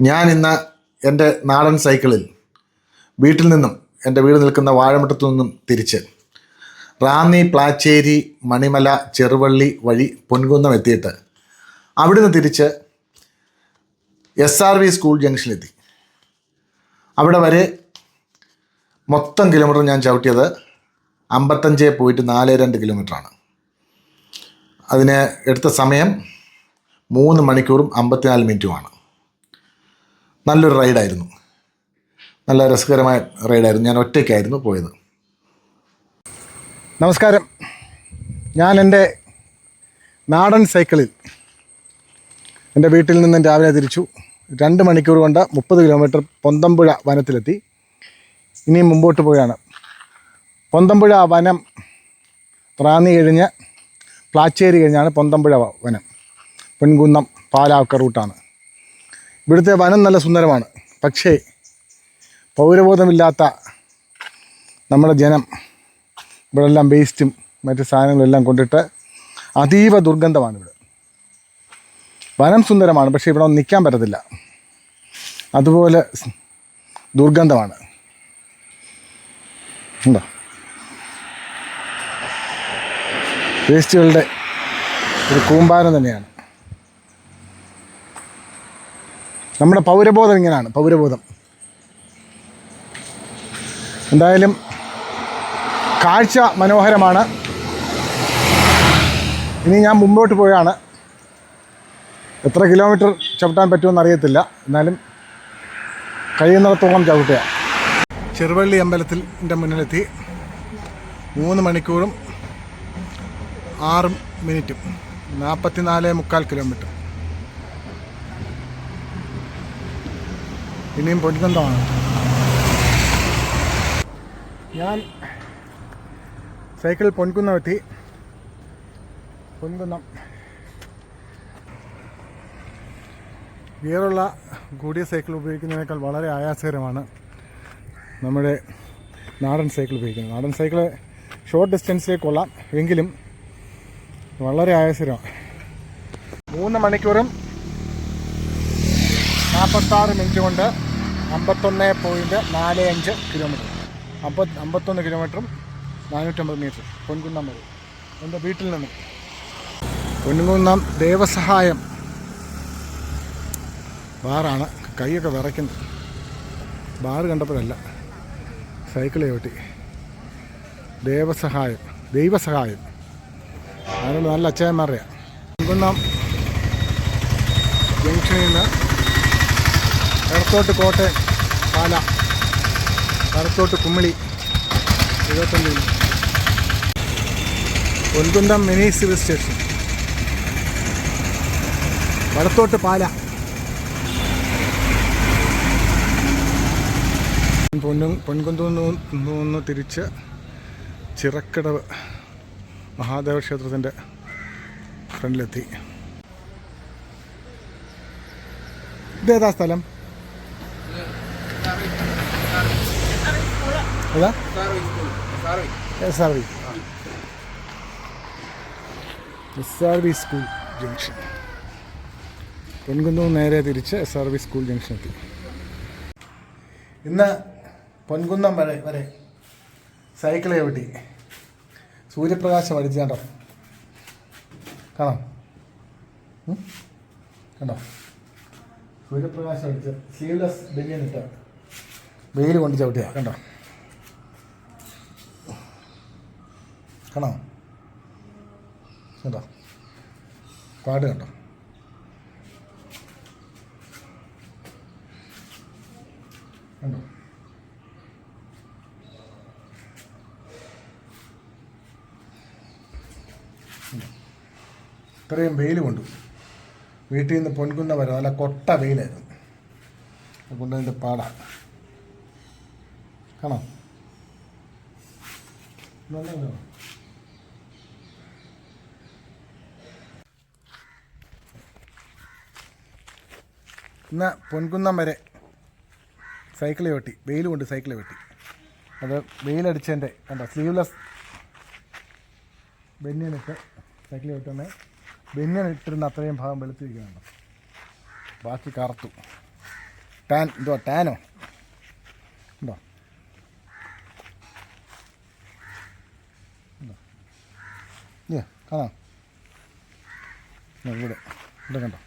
ഞാൻ ഇന്ന് എന്റെ നാടൻ സൈക്കിളിൽ വീട്ടിൽ നിന്നും എന്റെ വീട് നിൽക്കുന്ന വാഴമുട്ടത്തു നിന്നും തിരിച്ച് റാന്നി പ്ലാച്ചേരി മണിമല ചെറുവള്ളി വഴി പൊൻകുന്നം എത്തിയിട്ട് അവിടുന്ന് തിരിച്ച് എസ് ആർ വി സ്കൂൾ ജംഗ്ഷനിലെത്തി അവിടെ വരെ മൊത്തം കിലോമീറ്റർ ഞാൻ ചവിട്ടിയത് അമ്പത്തഞ്ച് പോയിട്ട് നാല് രണ്ട് കിലോമീറ്ററാണ് അതിന് എടുത്ത സമയം മൂന്ന് മണിക്കൂറും അമ്പത്തിനാല് മിനിറ്റുമാണ് നല്ലൊരു റൈഡായിരുന്നു. നല്ല രസകരമായ റൈഡായിരുന്നു. ഞാൻ ഒറ്റയ്ക്കായിരുന്നു പോയത്. നമസ്കാരം. ഞാൻ എന്റെ നാടൻ സൈക്കിളിൽ എന്റെ വീട്ടിൽ നിന്നും രാവിലെ തിരിച്ചു. രണ്ട് മണിക്കൂർ കൊണ്ട് മുപ്പത് കിലോമീറ്റർ പൊന്തമ്പുഴ വനത്തിലെത്തി. ഇനിയും മുമ്പോട്ട് പോയാണ്. പൊന്തമ്പുഴ വനം പ്രാന്തി കഴിഞ്ഞ് പ്ലാച്ചേരി കഴിഞ്ഞാണ് പൊന്തമ്പുഴ വനം. പൊൻകുന്നം പാലാവക്ക റൂട്ടാണ്. ഇവിടുത്തെ വനം നല്ല സുന്ദരമാണ്. പക്ഷേ പൗരബോധമില്ലാത്ത നമ്മുടെ ജനം ഇവിടെ എല്ലാം വേസ്റ്റും മറ്റ് സാധനങ്ങളെല്ലാം കൊണ്ടിട്ട് അതീവ ദുർഗന്ധമാണ് ഇവിടെ. വനം സുന്ദരമാണ് പക്ഷേ ഇവിടെ നിൽക്കാൻ പറ്റത്തില്ല. അതുപോലെ ദുർഗന്ധമാണ്. ഉണ്ടോ? വേസ്റ്റുകളുടെ ഒരു കൂമ്പാരം തന്നെയാണ്. നമ്മുടെ പൗരബോധം ഇങ്ങനെയാണ് പൗരബോധം. എന്തായാലും കാഴ്ച മനോഹരമാണ്. ഇനി ഞാൻ മുമ്പോട്ട് പോയാണ് എത്ര കിലോമീറ്റർ ചവിട്ടാൻ പറ്റുമെന്ന് അറിയത്തില്ല. എന്നാലും കഴിയുന്നിടത്തോളം ചവിട്ടുക. ചെറുവള്ളി അമ്പലത്തിൽ എന്റെ മുന്നിലെത്തി. മൂന്ന് മണിക്കൂറും ആറ് മിനിറ്റും. നാൽപ്പത്തിനാല് മുക്കാൽ കിലോമീറ്റർ. ഇനിയും പൊൻകുന്തമാണ് ഞാൻ സൈക്കിൾ പൊൻകുന്നം എത്തി. പൊൻകുന്നം. ഗിയറുള്ള കൂടിയ സൈക്കിൾ ഉപയോഗിക്കുന്നതിനേക്കാൾ വളരെ ആയാസകരമാണ് നമ്മുടെ നാടൻ സൈക്കിൾ ഉപയോഗിക്കുന്നത്. നാടൻ സൈക്കിൾ ഷോർട്ട് ഡിസ്റ്റൻസിലേക്ക് കൊള്ളാം. എങ്കിലും വളരെ ആയാസകരമാണ്. മൂന്ന് മണിക്കൂറും നാൽപ്പത്താറ് മിനിറ്റ് കൊണ്ട് അമ്പത്തൊന്ന് പോയിന്റ് നാല് അഞ്ച് കിലോമീറ്റർ അമ്പത് അമ്പത്തൊന്ന് കിലോമീറ്ററും നാനൂറ്റമ്പത് മീറ്റർ പൊൻകുന്നം വരെ. എന്റെ വീട്ടിൽ നിന്ന്. പൊൻകുന്നം ദേവസഹായം. ബാറാണ്. കൈയൊക്കെ വിറയ്ക്കുന്നത് ബാറ് കണ്ടപ്പോഴല്ല. സൈക്കിൾ ചവിട്ടി. ദേവസഹായം. ദൈവസഹായം. അതിനുള്ള നല്ല അച്ഛന്മാരുടെയാണ് പൊൻകുന്നം ജംഗ്ഷനിൽ നിന്ന് ഇടത്തോട്ട് കോട്ടയം പാല. വലത്തോട്ട് കുമ്മിളി കിലോ പൊൻകുന്നം മിനി സിവിൽ സ്റ്റേഷൻ. വടത്തോട്ട് പാല. പൊന്നും പൊൻകുന്തു നിന്ന് തിരിച്ച് ചിറക്കടവ് മഹാദേവ ക്ഷേത്രത്തിന്റെ ഫ്രണ്ടിലെത്തി. ഇതേതാ സ്ഥലം? ഏതാ S R V S R V school junction Ponkunnam നേരെ തിരിച്ച് S R V school junction എത്തി. ഇന്ന് പൊൻകുന്നം വരെ വരെ സൈക്കിൾ ചവിട്ടി സൂര്യപ്രകാശം അടിച്ചാണ്ടോ? കാണാം? കണ്ടോ? സൂര്യപ്രകാശം അടിച്ച് സ്ലീവ്ലെസ് ബനിയനിട്ട് വെയിൽ കൊണ്ട് ചവിട്ടിയാ കണ്ടോ? കാണോ കണ്ടോ? പാട് കണ്ടോ? കണ്ടോ? ഇത്രയും വെയിൽ കൊണ്ടു. വീട്ടിൽ നിന്ന് പൊൻകുന്ന വരെ നല്ല കൊട്ട വെയിലായിരുന്നു. കൊണ്ടതിന്റെ പാടാണ് കാണാം. നല്ല ഇന്ന് പൊൻകുന്നം വരെ സൈക്കിൾ വെട്ടി. വെയിൽ കൊണ്ട് സൈക്കിൾ വെട്ടി. അത് വെയിലടിച്ചതിന്റെ കണ്ടോ സ്ലീവ്ലെസ് ബെന്നിട്ട് സൈക്കിൾ വെട്ടുന്ന ബനിയൻ ഇട്ടിരുന്ന അത്രയും ഭാഗം വെളുത്തിരിക്കുന്നുണ്ട്. ബാക്കി കറുത്തു. ടാൻ എന്തോ ടാനോ? ഉണ്ടോ? കാണാം. ഇവിടെ. ഇവിടെ കണ്ടോ?